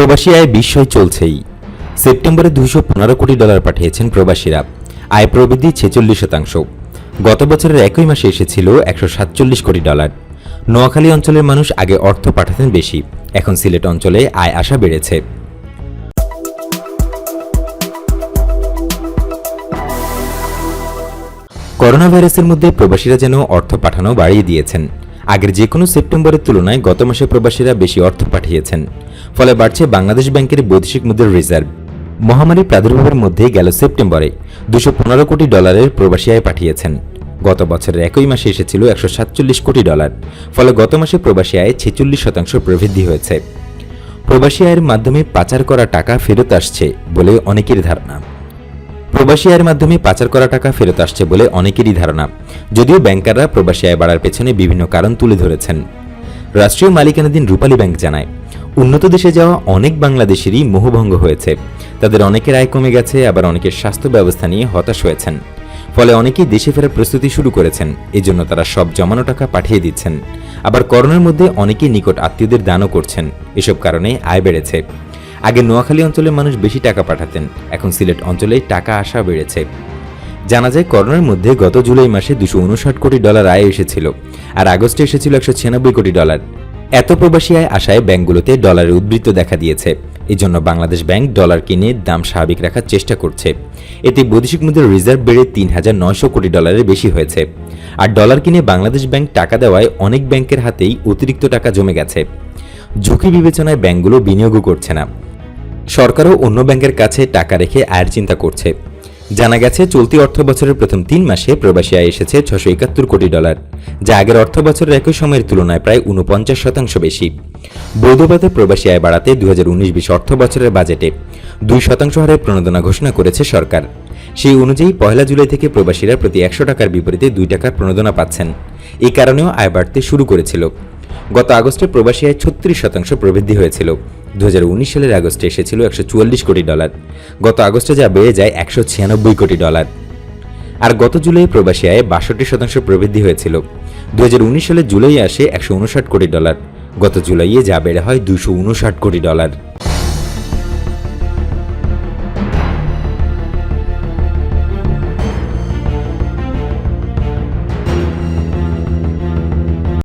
প্রবাসী আয় বিস্ময় চলছেই। সেপ্টেম্বরে দুশো পনেরো কোটি ডলার পাঠিয়েছেন প্রবাসীরা। আয় প্রবৃদ্ধি ছেচল্লিশ শতাংশ। গত বছরের একই মাসে এসেছিল একশো সাতচল্লিশ কোটি ডলার। নোয়াখালী অঞ্চলের মানুষ আগে অর্থ পাঠাতেন বেশি। এখন সিলেট অঞ্চলে আয় আসা বেড়েছে। করোনা ভাইরাসের মধ্যে প্রবাসীরা যেন অর্থ পাঠানো বাড়িয়ে দিয়েছেন। আগের যে কোনো সেপ্টেম্বরের তুলনায় গত মাসে প্রবাসীরা বেশি অর্থ পাঠিয়েছেন। ফলে বাড়ছে বাংলাদেশ ব্যাংকের বৈদেশিক মুদ্রার রিজার্ভ। মহামারী প্রাদুর্ভাবের মধ্যে গেল সেপ্টেম্বরে দুশো পনেরো কোটি ডলারের প্রবাসী আয় পাঠিয়েছেন। গত বছরের একই মাসে এসেছিল একশো সাতচল্লিশ কোটি ডলার, ফলে গত মাসে প্রবাসী আয়ে ছেচল্লিশ শতাংশ প্রবৃদ্ধি হয়েছে। প্রবাসী আয়ের মাধ্যমে পাচার করা টাকা ফেরত আসছে বলে অনেকের ধারণা। প্রবাসী আয়ের মাধ্যমে পাচার করা টাকা ফেরত আসছে বলে অনেকেরই ধারণা, যদিও ব্যাংকাররা প্রবাসী আয় বাড়ার পেছনে বিভিন্ন কারণ তুলে ধরেছেন। রাষ্ট্রীয় মালিকানাধীন রূপালী ব্যাংক জানায়, উন্নত দেশে যাওয়া অনেক বাংলাদেশেরই মোহভঙ্গ হয়েছে। তাদের অনেকের আয় কমে গেছে, আবার অনেকের স্বাস্থ্য ব্যবস্থা নিয়ে হতাশ হয়েছেন। ফলে অনেকেই দেশে ফেরার প্রস্তুতি শুরু করেছেন, এজন্য তারা সব জমানো টাকা পাঠিয়ে দিচ্ছেন। আবার করোনার মধ্যে অনেকেই নিকট আত্মীয়দের দানও করছেন। এসব কারণে আয় বেড়েছে। আগে নোয়াখালী অঞ্চলের মানুষ বেশি টাকা পাঠাতেন। এখন সিলেট অঞ্চলে টাকা আসা বেড়েছে। জানা যায়, করোনার মধ্যে গত জুলাই মাসে দুশো উনষাট কোটি ডলার আয় এসেছিল আর আগস্টে এসেছিল একশো ছিয়ানব্বই কোটি ডলার। এত প্রবাসী আয় আসায় ব্যাংকগুলোতে ডলারের উদ্বৃত্ত দেখা দিয়েছে। এজন্য বাংলাদেশ ব্যাংক ডলার কিনে দাম স্বাভাবিক রাখার চেষ্টা করছে। এতে বৈদেশিক মুদ্রার রিজার্ভ বেড়ে তিন হাজার নয়শো কোটি ডলারের বেশি হয়েছে। আর ডলার কিনে বাংলাদেশ ব্যাংক টাকা দেওয়ায় অনেক ব্যাংকের হাতেই অতিরিক্ত টাকা জমে গেছে। ঝুঁকি বিবেচনায় ব্যাংকগুলো বিনিয়োগও করছে না। সরকারও অন্য ব্যাংকের কাছে টাকা রেখে আয়ের চিন্তা করছে। জানা গেছে, চলতি অর্থ বছরের প্রথম তিন মাসে প্রবাসী আয় এসেছে ছশো একাত্তর কোটি ডলার, যা আগের অর্থ বছরের একই সময়ের তুলনায় প্রায় উনপঞ্চাশ শতাংশ বেশি। বৈধবাতে প্রবাসী আয় বাড়াতে দু হাজার উনিশ বিশ অর্থ বছরের বাজেটে দুই শতাংশ হারে প্রণোদনা ঘোষণা করেছে সরকার। সেই অনুযায়ী পয়লা জুলাই থেকে প্রবাসীরা প্রতি একশো টাকার বিপরীতে দুই টাকার প্রণোদনা পাচ্ছেন। এই কারণেও আয় বাড়তে শুরু করেছিল। গত আগস্টে প্রবাসী আয় ছত্রিশ শতাংশ প্রবৃদ্ধি হয়েছিল। দু হাজার উনিশ সালের আগস্টে এসেছিল একশো চুয়াল্লিশ কোটি ডলার। গত আগস্টে যা বেড়ে যায় একশো ছিয়ানব্বই কোটি ডলার। আর গত জুলাই প্রবাসী আয়ে বাষট্টি শতাংশ প্রবৃদ্ধি হয়েছিল। দু সালের জুলাই আসে একশো উনষাট কোটি ডলার। গত জুলাইয়ে যা বেড়ে হয় দুশো কোটি ডলার।